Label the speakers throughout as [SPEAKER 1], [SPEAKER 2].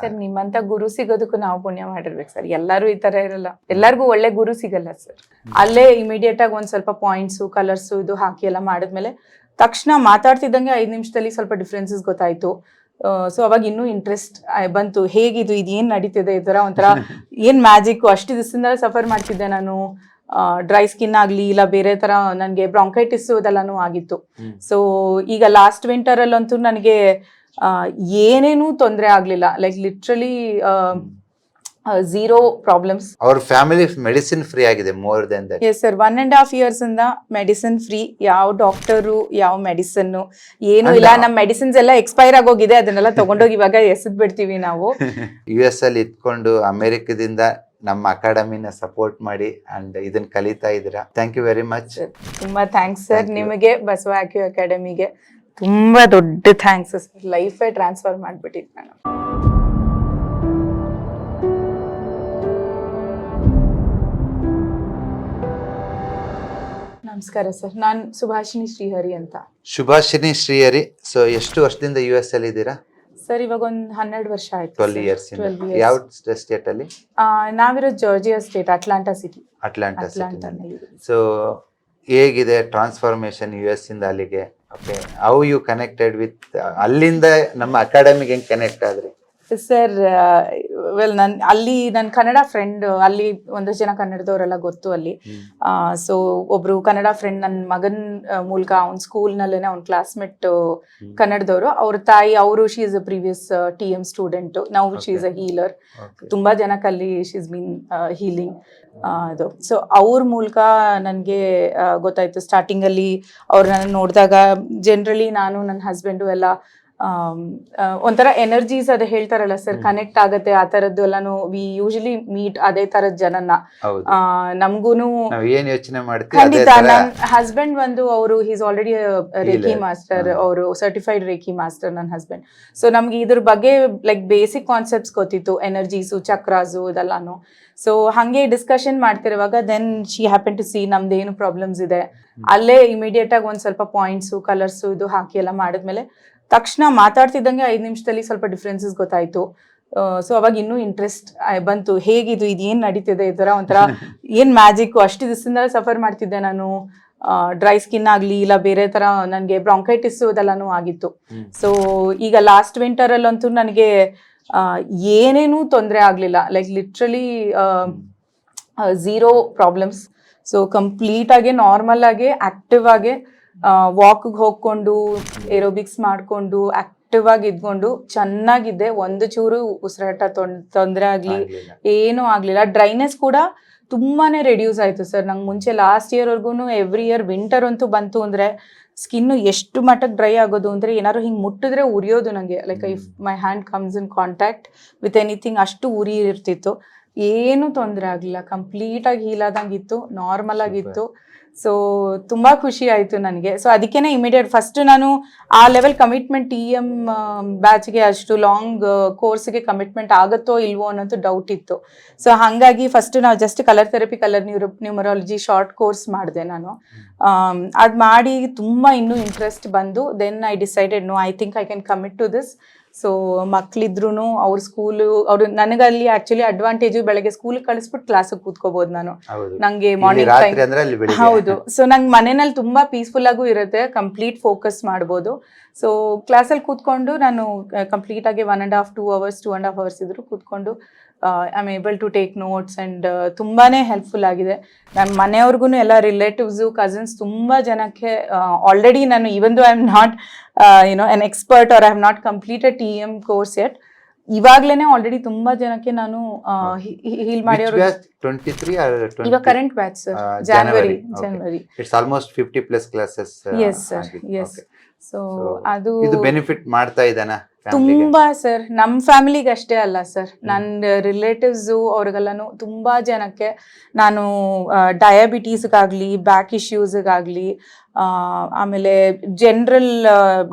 [SPEAKER 1] Sir ನಿಮ್ಮಂತ ಗುರು ಸಿಗೋದಕ್ಕೂ ನಾವು ಪುಣ್ಯ ಮಾಡಿರ್ಬೇಕು ಸರ್. ಎಲ್ಲರೂ ಈ ತರ ಇರಲ್ಲ. ಎಲ್ಲರಿಗೂ ಒಳ್ಳೆ ಗುರು ಸಿಗಲ್ಲ ಸರ್. ಅಲ್ಲೇ ಇಮಿಡಿಯೇಟ್ ಆಗಿ ಒಂದ್ ಸ್ವಲ್ಪ ಪಾಯಿಂಟ್ಸ್ ಕಲರ್ಸು ಇದು ಹಾಕಿ ಎಲ್ಲ ಮಾಡಿದ್ಮೇಲೆ ತಕ್ಷಣ ಮಾತಾಡ್ತಿದ್ದಂಗೆ ಐದ್ ನಿಮಿಷದಲ್ಲಿ ಸ್ವಲ್ಪ ಡಿಫ್ರೆನ್ಸಸ್ ಗೊತ್ತಾಯ್ತು. ಸೊ ಅವಾಗ ಇನ್ನೂ ಇಂಟ್ರೆಸ್ಟ್ ಬಂತು. ಹೇಗಿದು ಇದು ಏನ್ ನಡೀತಿದೆ ಈ ತರ ಒಂಥರ ಏನ್ ಮ್ಯಾಜಿಕ್ ಅಷ್ಟು ದಿವಸದಿಂದ ಸಫರ್ ಮಾಡ್ತಿದ್ದೆ ನಾನು. ಡ್ರೈ ಸ್ಕಿನ್ ಆಗ್ಲಿ ಇಲ್ಲ ಬೇರೆ ತರ ನನಗೆ ಬ್ರಾಂಕೈಟಿಸ್ ಅದೆಲ್ಲಾನು ಆಗಿತ್ತು. ಸೊ ಈಗ ಲಾಸ್ಟ್ ವಿಂಟರ್ ಅಲ್ಲಂತೂ ನನಗೆ ಏನೇನೂ ತೊಂದರೆ ಆಗಲಿಲ್ಲ. ಲೈಕ್ ಲಿಟ್ರಲಿ ಝೀರೋ ಪ್ರಾಬ್ಲಮ್ಸ್
[SPEAKER 2] ಅವ್ರ ಫ್ಯಾಮಿಲಿ ಮೆಡಿಸಿನ್ ಫ್ರೀ ಆಗಿದೆ more than that
[SPEAKER 1] yes sir one and half years ಇಂದ ಮೆಡಿಸಿನ್ ಫ್ರೀ ಯಾವ ಡಾಕ್ಟರು ಯಾವ ಮೆಡಿಸಿನ್ ಏನು ಇಲ್ಲ. ನಮ್ಮ ಮೆಡಿಸಿನ್ಸ್ ಎಲ್ಲ ಎಕ್ಸ್ಪೈರ್ ಆಗೋಗಿದೆ. ಅದನ್ನೆಲ್ಲ ತಗೊಂಡೋಗಿ ಇವಾಗ ಎಸೆದ್ ಬಿಡ್ತೀವಿ ನಾವು.
[SPEAKER 2] ಯು ಎಸ್ ಅಲ್ಲಿ ಇಟ್ಕೊಂಡು ಅಮೆರಿಕದಿಂದ ನಮ್ಮ ಅಕಾಡೆಮಿನ ಸಪೋರ್ಟ್ ಮಾಡಿ ಅಂಡ್ ಇದನ್ನ ಕಲಿತಾ ಇದ್ದೀರಾ. ಥ್ಯಾಂಕ್ ಯು ವೆರಿ ಮಚ್
[SPEAKER 1] ತುಂಬಾ ಥ್ಯಾಂಕ್ಸ್ ಸರ್ ನಿಮಗೆ ಬಸವ ಅಕಾಡೆಮಿಗೆ ತುಂಬಾ ದೊಡ್ಡ ಥ್ಯಾಂಕ್ಸ್ ಸರ್. ಲೈಫೇ ಟ್ರಾನ್ಸ್ಫರ್ ಮಾಡ್ಬಿಟ್ಟಿದ್ದೀನಿ ನಾನು. ನಮಸ್ಕಾರ ಸರ್. ನಾನು ಸುಭಾಷಿಣಿ ಶ್ರೀಹರಿ ಅಂತ.
[SPEAKER 2] ಶುಭಾಷಿನಿ ಶ್ರೀಹರಿ ಸೊ ಎಷ್ಟು ವರ್ಷದಿಂದ ಯು ಎಸ್ ಅಲ್ಲಿ ಇದ್ದೀರಾ?
[SPEAKER 1] ಸರ್ ಇವಾಗ ಒಂದು ಹನ್ನೆರಡು ವರ್ಷ ಆಯ್ತು
[SPEAKER 2] ಟ್ವೆಲ್. Years
[SPEAKER 1] 12 years.
[SPEAKER 2] ಯಾವ ಸ್ಟೇಟ್ ಅಲ್ಲಿ?
[SPEAKER 1] ಆ, ನಾವಿರೋದು Georgia state Atlanta city
[SPEAKER 2] Atlanta
[SPEAKER 1] Atlanta
[SPEAKER 2] city so ಹೇಗಿದೆ ಟ್ರಾನ್ಸ್ಫಾರ್ಮೇಶನ್ ಯು ಎಸ್ ಇಂದ ಅಲ್ಲಿಗೆ? Okay how you connected with ಅಲ್ಲಿಂದ ನಮ್ಮ ಅಕಾಡೆಮಿಗೆ ಹೆಂಗ್ ಕನೆಕ್ಟ್ ಆದ್ರಿ?
[SPEAKER 1] ಸರ್ ವೆಲ್ ನನ್ ಅಲ್ಲಿ ನನ್ನ ಕನ್ನಡ ಫ್ರೆಂಡ್ ಅಲ್ಲಿ ಒಂದಷ್ಟು ಜನ ಕನ್ನಡದವರೆಲ್ಲ ಗೊತ್ತು ಅಲ್ಲಿ. ಸೊ ಒಬ್ರು ಕನ್ನಡ ಫ್ರೆಂಡ್ ನನ್ನ ಮಗನ್ ಮೂಲಕ ಅವ್ನ ಸ್ಕೂಲ್ನಲ್ಲೇನೆ ಅವ್ನ ಕ್ಲಾಸ್ಮೇಟ್ ಕನ್ನಡದವರು. ಅವ್ರ ತಾಯಿ ಅವರು she is a previous T M student ನಾವು ಶಿ ಇಸ್ ಅ ಹೀಲರ್ ತುಂಬಾ ಜನಕ್ಕೆ ಅಲ್ಲಿ ಶೀಸ್ ಮೀನ್ ಹೀಲಿಂಗ್ ಅದು ಸೊ ಅವ್ರ ಮೂಲಕ ನನಗೆ ಗೊತ್ತಾಯ್ತು. ಸ್ಟಾರ್ಟಿಂಗ್ ಅಲ್ಲಿ ಅವ್ರನ್ನ ನೋಡಿದಾಗ ಜನರಲಿ ನಾನು ನನ್ನ ಹಸ್ಬೆಂಡು ಎಲ್ಲ ಒಂಥರ ಎನರ್ಜೀಸ್ ಅದೇ ಹೇಳ್ತಾರಲ್ಲ ಸರ್. ಕನೆಕ್ಟ್ ಆಗತ್ತೆ ಆ ತರದ್ದು ಎಲ್ಲಾನು ವಿ ಯೂಶಲಿ ಮೀಟ್ ಅದೇ ತರದ ಜನನ ನಮ್ಗೂನು
[SPEAKER 2] ನಾವ್ ಏನ್ ಯೋಚನೆ ಮಾಡ್ತೀವಿ
[SPEAKER 1] ಖಂಡಿತ ನನ್ ಹಸ್ಬೆಂಡ್ ಬಂದು ಅವರು ಈಸ್ ಆಲ್ರೆಡಿ ರೇಖಿ. ಮಾಸ್ಟರ್. ಅವರು ಸರ್ಟಿಫೈಡ್ ರೇಖಿ ಮಾಸ್ಟರ್ ನನ್ನ ಹಸ್ಬೆಂಡ್ ಸೊ ನಮ್ಗೆ ಇದ್ರ ಬಗ್ಗೆ ಲೈಕ್ ಬೇಸಿಕ್ ಕಾನ್ಸೆಪ್ಟ್ಸ್ ಗೊತ್ತಿತ್ತು ಎನರ್ಜೀಸು ಚಕ್ರಾಸು ಇದೆಲ್ಲಾನು. ಸೊ ಹಂಗೆ discussion ಮಾಡ್ತಿರುವಾಗ then she happen to see ನಮ್ದು ಏನು ಪ್ರಾಬ್ಲಮ್ಸ್ ಇದೆ ಅಲ್ಲೇ ಇಮಿಡಿಯೇಟ್ ಆಗಿ ಒಂದ್ ಸ್ವಲ್ಪ ಪಾಯಿಂಟ್ಸು ಕಲರ್ಸು ಇದು ಹಾಕಿ ಎಲ್ಲ ಮಾಡಿದ್ಮೇಲೆ ತಕ್ಷಣ ಮಾತಾಡ್ತಿದ್ದಂಗೆ ಐದು ನಿಮಿಷದಲ್ಲಿ ಸ್ವಲ್ಪ ಡಿಫ್ರೆನ್ಸಸ್ ಗೊತ್ತಾಯ್ತು. ಸೊ ಅವಾಗ ಇನ್ನೂ ಇಂಟ್ರೆಸ್ಟ್ ಬಂತು. ಹೇಗಿದು ಇದು ಏನು ನಡೀತಿದೆ ಈ ತರ ಒಂಥರ ಏನು ಮ್ಯಾಜಿಕ್ ಅಷ್ಟು ದಿವಸದಿಂದ ಸಫರ್ ಮಾಡ್ತಿದ್ದೆ ನಾನು. ಡ್ರೈ ಸ್ಕಿನ್ ಆಗ್ಲಿ ಇಲ್ಲ ಬೇರೆ ತರ ನನಗೆ ಬ್ರಾಂಕೈಟಿಸ್ ಅದೆಲ್ಲಾನು ಆಗಿತ್ತು. ಸೊ ಈಗ ಲಾಸ್ಟ್ ವಿಂಟರ್ ಅಲ್ಲಂತೂ ನನಗೆ ಏನೇನೂ ತೊಂದರೆ ಆಗಲಿಲ್ಲ. Like literally zero problems so complete ಆಗಿ ನಾರ್ಮಲ್ ಆಗಿ ಆಕ್ಟಿವ್ ಆಗಿ ವಾಕ್ಗೆ ಹೋಗ್ಕೊಂಡು ಏರೋಬಿಕ್ಸ್ ಮಾಡ್ಕೊಂಡು ಆಕ್ಟಿವ್ ಆಗಿ ಇದ್ಕೊಂಡು ಚೆನ್ನಾಗಿದ್ದೆ. ಒಂದು ಚೂರು ಉಸಿರಾಟ ತೊಂದರೆ ಆಗ್ಲಿ. ಏನೂ ಆಗ್ಲಿಲ್ಲ. ಡ್ರೈನೆಸ್ ಕೂಡ ತುಂಬಾನೇ ರೆಡ್ಯೂಸ್ ಆಯ್ತು ಸರ್. ನಂಗೆ ಮುಂಚೆ ಲಾಸ್ಟ್ ಇಯರ್ ವರ್ಗು ಎವ್ರಿ ಇಯರ್ ವಿಂಟರ್ ಅಂತೂ ಬಂತು ಅಂದ್ರೆ ಸ್ಕಿನ್ ಎಷ್ಟು ಮಟ್ಟಕ್ಕೆ ಡ್ರೈ ಆಗೋದು ಅಂದ್ರೆ ಏನಾದ್ರು ಹಿಂಗೆ ಮುಟ್ಟಿದ್ರೆ ಉರಿಯೋದು ನನಗೆ like if my hand comes in contact with anything ಅಷ್ಟು ಉರಿ ಇರ್ತಿತ್ತು. ಏನು ತೊಂದರೆ ಆಗಲಿಲ್ಲ. ಕಂಪ್ಲೀಟ್ ಆಗಿ ಹೀಲ್ ಆದಂಗಿತ್ತು ನಾರ್ಮಲ್ ಆಗಿತ್ತು ಸೊ ತುಂಬ ಖುಷಿ ಆಯಿತು ನನಗೆ. ಸೊ ಅದಕ್ಕೇನೆ ಇಮಿಡಿಯೇಟ್ ಫಸ್ಟ್ ನಾನು ಆ ಲೆವೆಲ್ ಕಮಿಟ್ಮೆಂಟ್ ಟಿ ಎಂ ಬ್ಯಾಚ್ಗೆ ಅಷ್ಟು ಲಾಂಗ್ ಕೋರ್ಸ್ಗೆ ಕಮಿಟ್ಮೆಂಟ್ ಆಗುತ್ತೋ ಇಲ್ವೋ ಅನ್ನೋದು ಡೌಟ್ ಇತ್ತು. ಸೊ ಹಾಗಾಗಿ ಫಸ್ಟ್ ನಾವು just colour therapy colour neuro numerology short course ಮಾಡಿದೆ ನಾನು. ಅದು ಮಾಡಿ ತುಂಬ ಇನ್ನೂ ಇಂಟ್ರೆಸ್ಟ್ ಬಂದು then I decided no I think I can commit to this so ಮಕ್ಳಿದ್ರು ಅವ್ರ ಸ್ಕೂಲು ಅವ್ರು ನನಗಲ್ಲಿ ಆಕ್ಚುಲಿ ಅಡ್ವಾಂಟೇಜು ಬೆಳಗ್ಗೆ ಸ್ಕೂಲ್ ಕಳಿಸ್ಬಿಟ್ಟು ಕ್ಲಾಸಿಗೆ ಕೂತ್ಕೋಬಹುದು ನಾನು. ನಂಗೆ ಮಾರ್ನಿಂಗ್ ಹೌದು. ಸೊ ನಂಗೆ ಮನೆಯಲ್ಲಿ ತುಂಬಾ ಪೀಸ್ಫುಲ್ ಆಗೂ ಇರುತ್ತೆ ಕಂಪ್ಲೀಟ್ ಫೋಕಸ್ ಮಾಡ್ಬೋದು. ಸೊ ಕ್ಲಾಸಲ್ಲಿ ಕೂತ್ಕೊಂಡು ನಾನು ಕಂಪ್ಲೀಟ್ ಆಗಿ one and half two hours two and half hours ಇದ್ರು ಕೂತ್ಕೊಂಡು I am able to take notes and ತುಂಬಾ ಹೆಲ್ಪ್ಫುಲ್ ಆಗಿದೆ. ನಮ್ಮ ಮನೆಯವ್ರಿಗೂ ಎಲ್ಲ ರಿಲೇಟಿವ್ಸು ಕಸಿನ್ಸ್ ತುಂಬ ಜನಕ್ಕೆ ಆಲ್ರೆಡಿ ನಾನು even I am not you know an expert or I have not completed T M course yet ಇವಾಗ್ಲೇನೆ already ತುಂಬಾ ಜನಕ್ಕೆ ನಾನು ಹೀಲ್ ಮಾಡಿರೋರು
[SPEAKER 2] ಟ್ವೆಂಟಿ ತ್ರೀ
[SPEAKER 1] ಇವಾಗ current batch sir January January
[SPEAKER 2] it's almost fifty plus classes
[SPEAKER 1] yes sir yes so ಅದು
[SPEAKER 2] ಇದು benefit ಮಾಡ್ತಾ ಇದ್ದಾನ
[SPEAKER 1] ತುಂಬಾ ಸರ್ ನಮ್ಮ ಫ್ಯಾಮಿಲಿಗೆ ಅಷ್ಟೇ ಅಲ್ಲ ಸರ್ ನನ್ನ ರಿಲೇಟಿವ್ಸ್ ಅವ್ರಿಗೆಲ್ಲನೂ ತುಂಬಾ ಜನಕ್ಕೆ ನಾನು ಡಯಾಬಿಟೀಸ್ಗಾಗಲಿ ಬ್ಯಾಕ್ ಇಶ್ಯೂಸ್ಗಾಗಲಿ ಆಮೇಲೆ general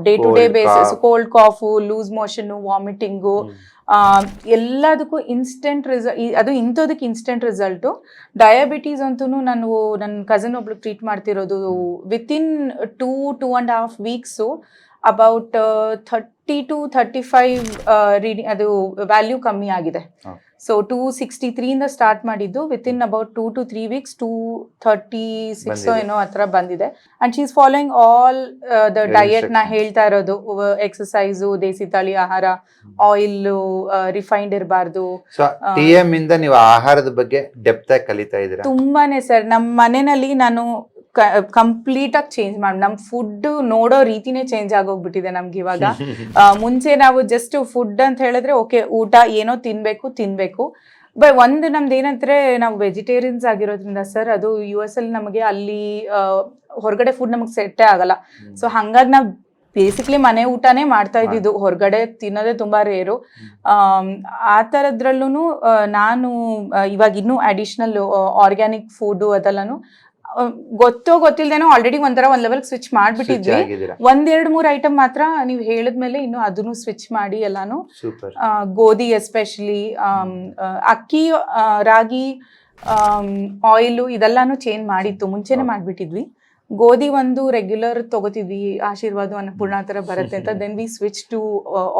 [SPEAKER 1] day to day basis cold cough loose motion vomiting ಎಲ್ಲದಕ್ಕೂ ಇನ್ಸ್ಟೆಂಟ್ ರಿಸಲ್ಟ್ ಅದು ಇಂಥದಕ್ಕೆ ಇನ್ಸ್ಟೆಂಟ್ ರಿಸಲ್ಟು ಡಯಾಬಿಟೀಸ್ ಅಂತೂ ನಾನು ನನ್ನ ಕಸನ್ ಒಬ್ಳು ಟ್ರೀಟ್ ಮಾಡ್ತಿರೋದು within two two and half weeks about thirty to thirty five reading ಅದು ವ್ಯಾಲ್ಯೂ ಕಮ್ಮಿ ಆಗಿದೆ. ಸೊ ಟೂ ಸಿಕ್ಸ್ಟಿ ತ್ರೀಯಿಂದ ಸ್ಟಾರ್ಟ್ ಮಾಡಿದ್ದು with in about two to three weeks two thirty six. ಏನೋ ಹತ್ರ ಬಂದಿದೆ. And she's is following all the
[SPEAKER 2] ಡಯಟ್ನ
[SPEAKER 1] ಹೇಳ್ತಾ ಇರೋದು. ಎಕ್ಸಸೈಸು ದೇಸಿ ತಳಿ ಆಹಾರ ಆಯಿಲ್ ರಿಫೈನ್ಡ್ ಇರಬಾರ್ದು.
[SPEAKER 2] ನೀವು ಆಹಾರದ ಬಗ್ಗೆ ಡೆಪ್ತ್ ಆಗಿ ಕಲಿತಾ ಇದ್ದೀರಾ
[SPEAKER 1] ತುಂಬಾನೇ ಸರ್. ನಮ್ಮ ಮನೆಯಲ್ಲಿ ನಾನು ಕಂಪ್ಲೀಟ್ ಆಗಿ ಚೇಂಜ್ ಮಾಡಿ ನಮ್ ಫುಡ್ ನೋಡೋ ರೀತಿನೇ ಚೇಂಜ್ ಆಗೋಗ್ಬಿಟ್ಟಿದೆ ನಮ್ಗೆ ಇವಾಗ. ಮುಂಚೆ ನಾವು ಜಸ್ಟ್ ಫುಡ್ ಅಂತ ಹೇಳಿದ್ರೆ ಓಕೆ ಊಟ ಏನೋ ತಿನ್ಬೇಕು ತಿನ್ಬೇಕು. ಬೈ ಒಂದು ನಮ್ದು ಏನಂದ್ರೆ ನಾವು ವೆಜಿಟೇರಿಯನ್ಸ್ ಆಗಿರೋದ್ರಿಂದ ಸರ್ ಅದು ಯು ಎಸ್ ಅಲ್ಲಿ ನಮಗೆ ಅಲ್ಲಿ ಹೊರಗಡೆ ಫುಡ್ ನಮಗೆ ಸೆಟ್ಟೇ ಆಗಲ್ಲ. ಸೊ ಹಂಗಾಗಿ ನಾವು ಬೇಸಿಕ್ಲಿ ಮನೆ ಊಟನೇ ಮಾಡ್ತಾ ಇದ್ದಿದ್ದು. ಹೊರಗಡೆ ತಿನ್ನೋದೇ ತುಂಬಾ ರೇರು ಆ ಥರದ್ರಲ್ಲೂ ನಾನು ಇವಾಗ ಇನ್ನೂ ಅಡಿಷ್ನಲ್ ಆರ್ಗ್ಯಾನಿಕ್ ಫುಡ್ ಅದೆಲ್ಲನು ಗೊತ್ತೋ ಗೊತ್ತಿಲ್ದೇನೋ ಆಲ್ರೆಡಿ ಒಂಥರ ಒಂದ್ ಲೆವೆಲ್ ಸ್ವಿಚ್ ಮಾಡ್ಬಿಟ್ಟಿದ್ವಿ.
[SPEAKER 2] ಆಗಿದ್ದೀರಾ?
[SPEAKER 1] ಒಂದ್ ಎರಡ್ ಮೂರ್ ಐಟಮ್ ಮಾತ್ರ ನೀವು ಹೇಳಿದ್ಮೇಲೆ ಇನ್ನು ಅದನ್ನು ಸ್ವಿಚ್ ಮಾಡಿ ಎಲ್ಲಾನು.
[SPEAKER 2] ಸೂಪರ್
[SPEAKER 1] ಆ, ಗೋಧಿ ಎಸ್ಪೆಷಲಿ ಅಕ್ಕಿ ಆ, ರಾಗಿ ಆಯಿಲು ಇದೆಲ್ಲಾನು ಚೇಂಜ್ ಮಾಡಿತ್ತು. ಮುಂಚೆನೆ. ಮಾಡ್ಬಿಟ್ಟಿದ್ವಿ. ಗೋಧಿ ಒಂದು ರೆಗ್ಯುಲರ್ ತಗೋತಿದ್ವಿ. ಆಶೀರ್ವಾದ ಅನ್ನಪೂರ್ಣ ಆ ಥರ ಬರುತ್ತೆ ಅಂತ. Then we switch to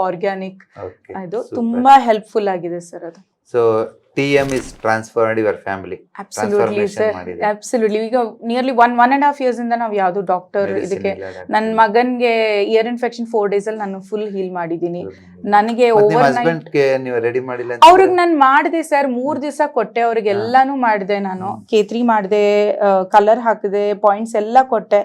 [SPEAKER 1] organic
[SPEAKER 2] okay
[SPEAKER 1] ಇದು ತುಂಬಾ ಹೆಲ್ಪ್ಫುಲ್ ಆಗಿದೆ ಸರ್ ಅದು.
[SPEAKER 2] So T M is transferred your family
[SPEAKER 1] absolutely sir absolutely ಈಗ nearly one one and half years ಇಂದ ನಾವು ಯಾವುದು ಡಾಕ್ಟರ್ ಇದಕ್ಕೆ ನನ್ನ ಮಗನ್ಗೆ ಇಯರ್ ಇನ್ಫೆಕ್ಷನ್ ಫೋರ್ ಡೇಸ್ ಅಲ್ಲಿ ನಾನು ಫುಲ್ ಹೀಲ್ ಮಾಡಿದ್ದೀನಿ. ನನಗೆ ಓವರ್
[SPEAKER 2] ರೆಡಿ ಮಾಡಿಲ್ಲ
[SPEAKER 1] ಅವ್ರಿಗೆ ನಾನು ಮಾಡಿದೆ ಸರ್ ಮೂರ್ ದಿವಸ ಕೊಟ್ಟೆ ಅವ್ರಿಗೆ ಎಲ್ಲಾನು ಮಾಡಿದೆ ನಾನು. ಕೇತ್ರಿ ಮಾಡಿದೆ ಕಲರ್ ಹಾಕಿದೆ ಪಾಯಿಂಟ್ಸ್ ಎಲ್ಲ ಕೊಟ್ಟೆ.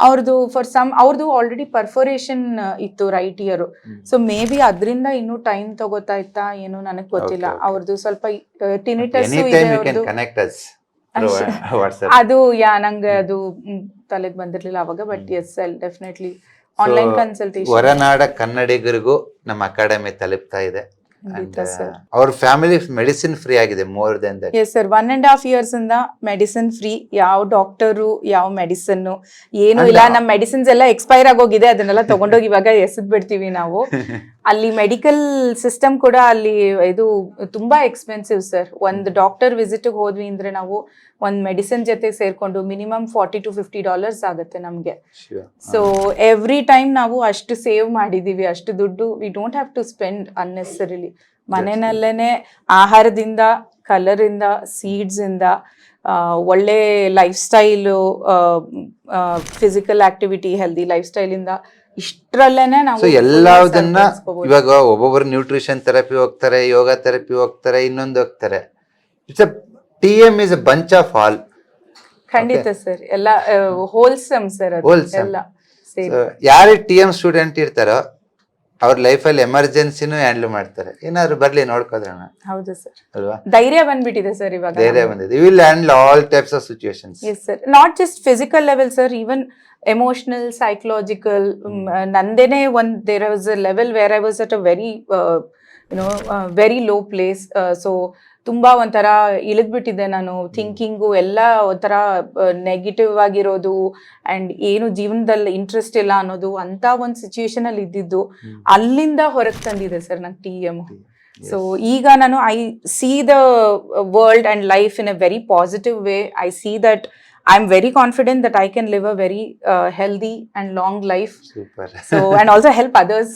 [SPEAKER 1] ಅವ್ರದ್ದು ಫಾರ್ ಸಮ್ ಅವ್ರದ್ದು ಆಲ್ರೆಡಿ ಪರ್ಫೋರೇಷನ್ ಇತ್ತು right ear. So maybe ಅದರಿಂದ ಇನ್ನೂ ಟೈಮ್ ತಗೋತಾ ಇತ್ತಾ ಏನು ನನಗೆ ಗೊತ್ತಿಲ್ಲ. ಅವ್ರದ್ದು ಸ್ವಲ್ಪ ಟಿನಿಟಸ್
[SPEAKER 2] ವಾಟ್ಸ್ಆಪ್
[SPEAKER 1] ಅದು ಯಾ ನಂಗೆ ಅದು ತಲೆಗೆ ಬಂದಿರ್ಲಿಲ್ಲ ಅವಾಗ but S L definitely online consultation
[SPEAKER 2] ಹೊರನಾಡ ಕನ್ನಡಿಗರಿಗೂ ನಮ್ಮ ಅಕಾಡೆಮಿ ತಲುಪ್ತಾ ಇದೆ. ಅವ್ರ ಫ್ಯಾಮಿಲಿ ಮೆಡಿಸಿನ್ ಫ್ರೀ ಆಗಿದೆ more than that
[SPEAKER 1] yes sir one and half years ಇಂದ ಮೆಡಿಸಿನ್ ಫ್ರೀ ಯಾವ ಡಾಕ್ಟರು ಯಾವ ಮೆಡಿಸಿನ್ ಏನು ಇಲ್ಲ. ನಮ್ಮ ಮೆಡಿಸಿನ್ಸ್ ಎಲ್ಲ ಎಕ್ಸ್ಪೈರ್ ಆಗೋಗಿದೆ. ಅದನ್ನೆಲ್ಲ ತಗೊಂಡೋಗಿ ಇವಾಗ ಎಸೆದ್ ಬಿಡ್ತೀವಿ ನಾವು. ಅಲ್ಲಿ ಮೆಡಿಕಲ್ ಸಿಸ್ಟಮ್ ಕೂಡ ಅಲ್ಲಿ ಇದು ತುಂಬಾ ಎಕ್ಸ್ಪೆನ್ಸಿವ್ ಸರ್ ಒಂದು ಡಾಕ್ಟರ್ ವಿಸಿಟ್ ಹೋದ್ವಿ ಅಂದ್ರೆ ನಾವು ಒಂದ್ ಮೆಡಿಸಿನ್ ಜೊತೆ ಸೇರ್ಕೊಂಡು minimum forty to fifty dollars ಆಗುತ್ತೆ ನಮ್ಗೆ. ಸೊ ಎವ್ರಿ ಟೈಮ್ ನಾವು ಅಷ್ಟು ಸೇವ್ ಮಾಡಿದೀವಿ ಅಷ್ಟು ದುಡ್ಡು we don't have to spend unnecessarily ಮನೆಯಲ್ಲೇನೆ ಆಹಾರದಿಂದ ಕಲರಿಂದ ಸೀಡ್ಸ್ ಇಂದ ಆ, ಒಳ್ಳೆ lifestyle physical activity healthy lifestyle ಇಂದ ಇಷ್ಟರಲ್ಲೇನೆ ನಾವು
[SPEAKER 2] ಎಲ್ಲದನ್ನ ಇವಾಗ ಒಬ್ಬೊಬ್ಬರು ನ್ಯೂಟ್ರಿಷನ್ ಥೆರಪಿ ಹೋಗ್ತಾರೆ ಯೋಗ ಥೆರಪಿ ಹೋಗ್ತಾರೆ ಇನ್ನೊಂದು ಹೋಗ್ತಾರೆ. It's uh T is a bunch of all
[SPEAKER 1] ಖಂಡಿತ ಸರ್. ಎಲ್ಲ ಹೋಲ್ಸಮ್ ಸರ್ ಅದು.
[SPEAKER 2] Wholesome.
[SPEAKER 1] ಎಲ್ಲ ಸೇರಿ
[SPEAKER 2] ಯಾರೇ ಟಿ ಎಂ ಸ್ಟೂಡೆಂಟ್ ಇರ್ತಾರೋ ಅವ್ರ ಲೈಫಲ್ಲಿ ಎಮರ್ಜೆನ್ಸಿನೂ ಹ್ಯಾಂಡಲ್ ಮಾಡ್ತಾರೆ. ಏನಾದ್ರು ಬರ್ಲಿ ನೋಡ್ಕೋದ್ರಣ.
[SPEAKER 1] ಹೌದು ಸರ್.
[SPEAKER 2] ಅಲ್ವಾ?
[SPEAKER 1] ಧೈರ್ಯ ಬಂದ್ಬಿಟ್ಟಿದೆ ಸರ್ ಇವಾಗ
[SPEAKER 2] ಧೈರ್ಯ ಬಂದಿದೆ. Will handle all types of situations
[SPEAKER 1] yes sir not just physical level sir even emotional psychological ನಂದೇನೆ ಒಂದು there was a level where I was at a very you know very low place so ತುಂಬಾ ಒಂಥರ ಇಳಿದ್ಬಿಟ್ಟಿದ್ದೆ ನಾನು. Thinking ಎಲ್ಲ ಒಂಥರ negative ಆಗಿರೋದು and ಏನು ಜೀವನದಲ್ಲಿ interest ಇಲ್ಲ ಅನ್ನೋದು ಅಂತ ಒಂದು ಸಿಚುಯೇಷನ್ ಅಲ್ಲಿ ಇದ್ದಿದ್ದು ಅಲ್ಲಿಂದ ಹೊರಗೆ ತಂದಿದೆ ಸರ್ ನಂಗೆ ಟಿ ಎಂ ಸೊ ಈಗ ನಾನು I see the world and life in a very positive way I see that I am very confident that I can live a very healthy and long life so and also help others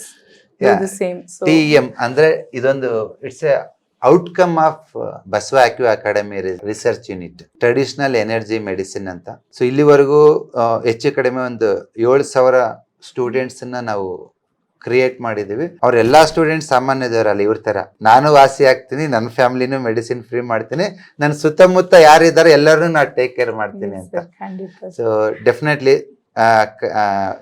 [SPEAKER 2] T M ಅಂದ್ರೆ ಇದೊಂದು it's a outcome of Basava acu academy research unit traditional energy medicine ಅಂತ. So ಇಲ್ಲಿವರೆಗೂ ಹೆಚ್ಚು ಕಡಿಮೆ ಒಂದು ಏಳು ಸಾವಿರ ಸ್ಟೂಡೆಂಟ್ಸ್ನ ನಾವು ಕ್ರಿಯೇಟ್ ಮಾಡಿದೀವಿ. ಅವರೆಲ್ಲ ಎಲ್ಲಾ ಸ್ಟೂಡೆಂಟ್ಸ್ ಸಾಮಾನ್ಯದವರಲ್ಲ ಇವ್ರ ತರ ನಾನು ವಾಸಿ ಆಗ್ತೀನಿ ನನ್ನ ಫ್ಯಾಮಿಲಿನೂ ಮೆಡಿಸಿನ್ ಫ್ರೀ ಮಾಡ್ತೀನಿ. ನನ್ನ ಸುತ್ತಮುತ್ತ ಯಾರಿದ್ದಾರೆ ಎಲ್ಲರೂ ನಾನು ಟೇಕ್ ಕೇರ್ ಮಾಡ್ತೀನಿ ಅಂತ. ಸೊ ಡೆಫಿನೆಟ್ಲಿ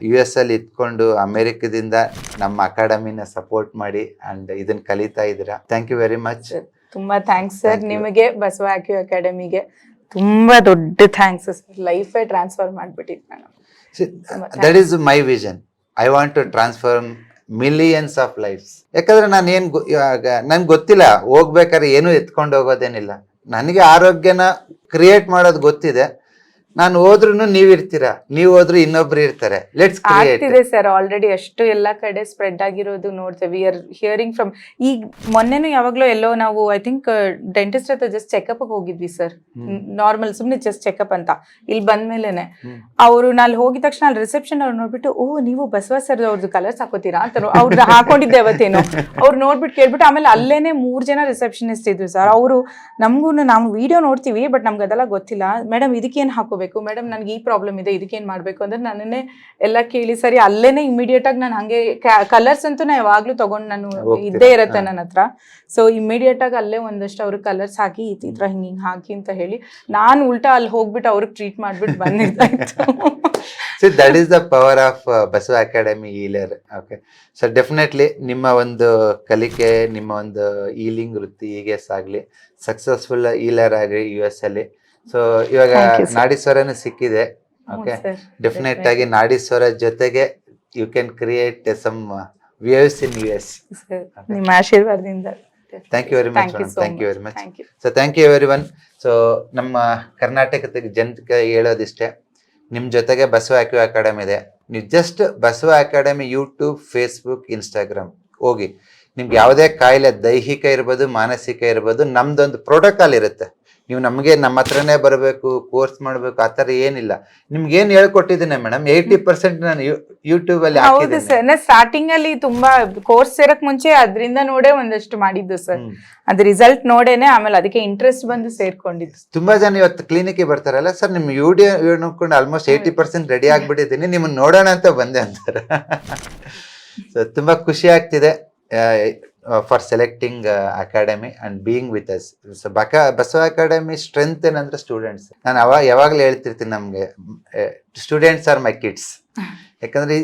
[SPEAKER 2] ಯು ಎಸ್ ಅಲ್ಲಿ ಇಟ್ಕೊಂಡು ಅಮೆರಿಕದಿಂದ ನಮ್ಮ ಅಕಾಡೆಮಿನ ಸಪೋರ್ಟ್ ಮಾಡಿ ಅಂಡ್ ಇದನ್ನ ಕಲಿತಾ ಇದ್ದೀರಾ. ಥ್ಯಾಂಕ್ ಯು ವೆರಿ ಮಚ್
[SPEAKER 1] ತುಂಬಾ ಥ್ಯಾಂಕ್ಸ್ ಸರ್ ನಿಮಗೆ ಬಸವ ಆಕ್ಯೂ ಅಕಾಡೆಮಿಗೆ ತುಂಬಾ ದೊಡ್ಡ ಥ್ಯಾಂಕ್ಸ್ ಸರ್ ಲೈಫೇ ಟ್ರಾನ್ಸ್ಫರ್ ಮಾಡ್ಬಿಟ್ಟಿದ್ದು ನಾನು.
[SPEAKER 2] That is my vision I want to transform millions of lifes ಯಾಕಂದ್ರೆ ನಾನು ಏನು ನನ್ಗೆ ಗೊತ್ತಿಲ್ಲ ಹೋಗ್ಬೇಕಾದ್ರೆ ಏನು ಎತ್ಕೊಂಡು ಹೋಗೋದೇನಿಲ್ಲ. ನನಗೆ ಆರೋಗ್ಯನ ಕ್ರಿಯೇಟ್ ಮಾಡೋದು ಗೊತ್ತಿದೆ. ನಾನು ಹೋದ್ರು ನೀವ್ ಇರ್ತೀರಾ? ನೀವ್ ಹೋದ್ರು ಇನ್ನೊಬ್ರು ಇರ್ತಾರೆ. ಲೆಟ್ಸ್
[SPEAKER 1] ಆಗ್ತಿದೆ ಸರ್ ಆಲ್ರೆಡಿ ಅಷ್ಟು ಎಲ್ಲ ಕಡೆ ಸ್ಪ್ರೆಡ್ ಆಗಿರೋದು ನೋಡ್ತೇವೆ ವಿ ಆರ್ ಹಿಯರಿಂಗ್ ಫ್ರಮ್ ಈಗ ಮೊನ್ನೆನೂ ಯಾವಾಗ್ಲೂ ಎಲ್ಲೋ ನಾವು ಐ ಥಿಂಕ್ ಡೆಂಟಿಸ್ಟ್ ಹತ್ರ ಜಸ್ಟ್ ಚೆಕಪ್ ಹೋಗಿದ್ವಿ ಸರ್ ನಾರ್ಮಲ್ ಸುಮ್ನೆ ಜಸ್ಟ್ ಚೆಕಪ್ ಅಂತ. ಇಲ್ಲಿ ಬಂದ್ಮೇಲೆನೆ. ಅವ್ರು ನಲ್ಲಿ ಹೋಗಿದ ತಕ್ಷಣ ಅಲ್ಲಿ ರಿಸೆಪ್ಷನ್ ಅವ್ರು ನೋಡ್ಬಿಟ್ಟು ಓ ನೀವು ಬಸವ ಸರ್ ಅವ್ರದ್ದು ಕಲರ್ಸ್ ಹಾಕೋತೀರಾ? ಅಂತ ಅವ್ರದ್ದು ಹಾಕೊಂಡಿದ್ದೆ ಅವತ್ತೇನು. ಅವ್ರು ನೋಡ್ಬಿಟ್ಟು ಕೇಳ್ಬಿಟ್ಟು ಆಮೇಲೆ ಅಲ್ಲೇನೆ ಮೂರ್ ಜನ ರಿಸೆಪ್ಷನಿಸ್ಟ್ ಇದ್ರು ಸರ್ ಅವರು ನಮಗೂ ನಾವು ವಿಡಿಯೋ ನೋಡ್ತೀವಿ ಬಟ್ ನಮ್ಗೆ ಅದೆಲ್ಲ ಗೊತ್ತಿಲ್ಲ. ಮೇಡಮ್ ಇದಕ್ಕೇನು ಹಾಕೋಬೇಕು? ಮೇಡಮ್ ನನಗೆ ಈ ಪ್ರಾಬ್ಲಮ್ ಇದೆ ಇದಕ್ಕೇನು ಮಾಡಬೇಕು ಅಂದರೆ ನನ್ನೇ ಎಲ್ಲ ಕೇಳಿ ಸರಿ ಅಲ್ಲೇ ಇಮಿಡಿಯೇಟಾಗಿ ನಾನು ಹಂಗೆ ಕಲರ್ಸ್ ಅಂತೂ ನಾ ಯಾವಾಗಲೂ ತೊಗೊಂಡು ನಾನು ಇದ್ದೇ ಇರುತ್ತೆ. ನನ್ನ ಹತ್ರ. ಸೊ ಇಮಿಡಿಯೇಟಾಗಿ ಅಲ್ಲೇ ಒಂದಷ್ಟು ಅವ್ರಿಗೆ ಕಲರ್ಸ್ ಹಾಕಿ ಈ ತರ ಹಿಂಗೆ ಹಿಂಗೆ ಹಾಕಿ ಅಂತ ಹೇಳಿ ನಾನು ಉಲ್ಟಾ ಅಲ್ಲಿ ಹೋಗ್ಬಿಟ್ಟು ಅವ್ರಿಗೆ ಟ್ರೀಟ್ ಮಾಡ್ಬಿಟ್ಟು ಬಂದಿದ್ದಾಯ್ತು.
[SPEAKER 2] So that is the power of Basava academy healer okay so definitely ನಿಮ್ಮ ಒಂದು ಕಲಿಕೆ ನಿಮ್ಮ ಒಂದು ಈಲಿಂಗ್ ವೃತ್ತಿ ಹೀಗೆ ಆಗಲಿ ಸಕ್ಸಸ್ಫುಲ್ ಈಲರ್ ಆಗಲಿ ಯು ಎಸ್ ಅಲ್ಲಿ ಸೊ ಇವಾಗ ನಾಡೀಶ್ವರನೇ ಸಿಕ್ಕಿದೆ. ಓಕೆ ಡೆಫಿನೆಟ್ ಆಗಿ ನಾಡೀಶ್ವರ ಜೊತೆಗೆ you can create some waves in U S
[SPEAKER 1] ನಿಮ್ಮ ಆಶೀರ್ವಾದದಿಂದ.
[SPEAKER 2] Thank you very much
[SPEAKER 1] thank you
[SPEAKER 2] very much so thank you very one so ನಮ್ಮ ಕರ್ನಾಟಕದ ಜನಕ್ಕೆ ಹೇಳೋದಿಷ್ಟೇ ನಿಮ್ಮ ಜೊತೆಗೆ ಬಸವ ಆಕ್ಯು ಅಕಾಡೆಮಿ ಇದೆ. ನೀವು just Basava academy YouTube Facebook Instagram ಹೋಗಿ ನಿಮ್ಗೆ ಯಾವುದೇ ಕಾಯಿಲೆ ದೈಹಿಕ ಇರ್ಬೋದು ಮಾನಸಿಕ ಇರ್ಬೋದು ನಮ್ದೊಂದು ಪ್ರೋಟೋಕಾಲ್ ಇರುತ್ತೆ. ನೀವು ನಮಗೆ ನಮ್ಮ ಹತ್ರನೇ ಬರಬೇಕು ಕೋರ್ಸ್ ಮಾಡಬೇಕು ಆ ಥರ ಏನಿಲ್ಲ. ನಿಮ್ಗೆ ಏನು ಹೇಳ್ಕೊಟ್ಟಿದ್ದೀನಿ ಮೇಡಮ್ ಏಯ್ಟಿ ಪರ್ಸೆಂಟ್ ನಾನು ಯೂಟ್ಯೂಬ್ ಅಲ್ಲಿ
[SPEAKER 1] ಹೌದು ಸರ್ ನಾ ಸ್ಟಾರ್ಟಿಂಗ್ ಅಲ್ಲಿ ತುಂಬಾ ಕೋರ್ಸ್ ಸೇರಕ್ ಮುಂಚೆ ಅದರಿಂದ ನೋಡೇ ಒಂದಷ್ಟು ಮಾಡಿದ್ದು ಸರ್. ಅದ್ ರಿಸಲ್ಟ್ ನೋಡೇನೆ ಆಮೇಲೆ ಅದಕ್ಕೆ ಇಂಟ್ರೆಸ್ಟ್ ಬಂದು ಸೇರ್ಕೊಂಡಿದ್ದು.
[SPEAKER 2] ತುಂಬಾ ಜನ ಇವತ್ತು ಕ್ಲಿನಿಕ್ಗೆ ಬರ್ತಾರಲ್ಲ ಸರ್ ನಿಮ್ ಯೂಡಿಯೋ ನೋಡ್ಕೊಂಡು ಆಲ್ಮೋಸ್ಟ್ ಏಯ್ಟಿ ಪರ್ಸೆಂಟ್ ರೆಡಿ ಆಗ್ಬಿಟ್ಟಿದ್ದೀನಿ. ನಿಮ್ಮನ್ನ ನೋಡೋಣ ಅಂತ ಬಂದೆ ಅಂತಾರೆ. ಸೊ ತುಂಬಾ ಖುಷಿ ಆಗ್ತಿದೆ. For selecting academy and being with us so ಬಕ ಬಸವ ಅಕಾಡೆಮಿ ಸ್ಟ್ರೆಂತ್ ಏನಂದ್ರೆ ಸ್ಟೂಡೆಂಟ್ಸ್ ನಾನು ಅವಾಗ ಯಾವಾಗಲೂ ಹೇಳ್ತಿರ್ತೀನಿ ನಮಗೆ ಸ್ಟೂಡೆಂಟ್ಸ್ ಆರ್ ಮೈ ಕಿಡ್ಸ್ ಯಾಕಂದ್ರೆ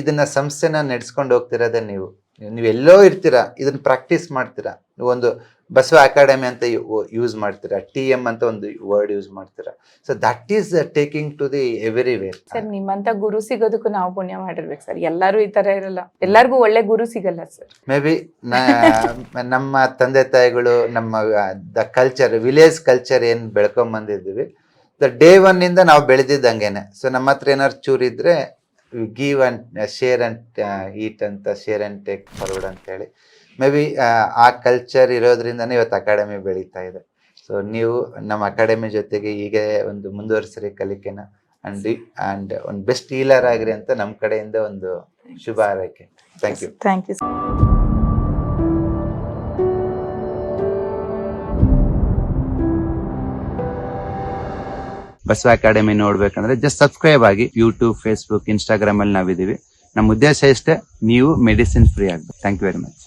[SPEAKER 2] ಇದನ್ನ ಸಂಸ್ಥೆನ ನಡೆಸ್ಕೊಂಡು ಹೋಗ್ತಿರೋದೇ ನೀವು. ನೀವು ಎಲ್ಲೋ ಇರ್ತೀರಾ ಇದನ್ನ ಪ್ರಾಕ್ಟೀಸ್ ಮಾಡ್ತೀರಾ. ಒಂದು ಬಸವ ಅಕಾಡೆಮಿ ಅಂತ ಯೂಸ್ ಮಾಡ್ತೀರಾ? ಟಿ ಎಂ ಅಂತ ಒಂದು ವರ್ಡ್ ಯೂಸ್ ಮಾಡ್ತೀರಾ? So that is taking to the everywhere
[SPEAKER 1] sir ನಿಮ್ಮಂತ ಗುರು ಸಿಗೋದಕ್ಕೂ ನಾವು ಪುಣ್ಯ ಮಾಡಿರ್ಬೇಕು ಸರ್ ಎಲ್ಲರೂ ಈ ತರ ಇರಲ್ಲ. ಎಲ್ಲರಿಗೂ ಒಳ್ಳೆ ಗುರು ಸಿಗಲ್ಲ ಸರ್
[SPEAKER 2] ಮೇ ಬಿ ನಮ್ಮ ತಂದೆ ತಾಯಿಗಳು ನಮ್ಮ ದ ಕಲ್ಚರ್ ವಿಲೇಜ್ ಕಲ್ಚರ್ ಏನ್ ಬೆಳ್ಕೊಂಡ್ ಬಂದಿದ್ದೀವಿ. ದ ಡೇ ಒನ್ ಇಂದ ನಾವು ಬೆಳೆದಿದ್ದಂಗೆನೆ. ಸೊ ನಮ್ಮ ಹತ್ರ ಏನಾದ್ರು ಚೂರ್ ಇದ್ರೆ give and share and eat ಅಂತ ಶೇರ್ ಅಂಡ್ ಟೇಕ್ ಫಾರ್ವರ್ಡ್ ಅಂತ ಹೇಳಿ. ಮೇ ಬಿ ಆ ಕಲ್ಚರ್ ಇರೋದ್ರಿಂದನೇ ಇವತ್ತು ಅಕಾಡೆಮಿ ಬೆಳೀತಾ ಇದೆ. ಸೊ ನೀವು ನಮ್ಮ ಅಕಾಡೆಮಿ ಜೊತೆಗೆ ಹೀಗೆ ಒಂದು ಮುಂದುವರಿಸಿರಿ ಕಲಿಕೆನ. ಅಂಡ್ ಅಂಡ್ ಒಂದು ಬೆಸ್ಟ್ ಹೀಲರ್ ಆಗಿರಿ ಅಂತ ನಮ್ಮ ಕಡೆಯಿಂದ ಒಂದು ಶುಭ ಹಾರೈಕೆ. Thank you
[SPEAKER 1] thank you
[SPEAKER 3] Basava academy ನೋಡ್ಬೇಕಂದ್ರೆ ಜಸ್ಟ್ ಸಬ್ಸ್ಕ್ರೈಬ್ ಆಗಿ ಯೂಟ್ಯೂಬ್ ಫೇಸ್ಬುಕ್ ಇನ್ಸ್ಟಾಗ್ರಾಮ್ ಅಲ್ಲಿ ನಾವಿದೀವಿ ನಮ್ಮ ಉದ್ದೇಶ ಇಷ್ಟೇ ನೀವು ಮೆಡಿಸಿನ್ ಫ್ರೀ ಆಗ್ಬೇಕು. Thank you very much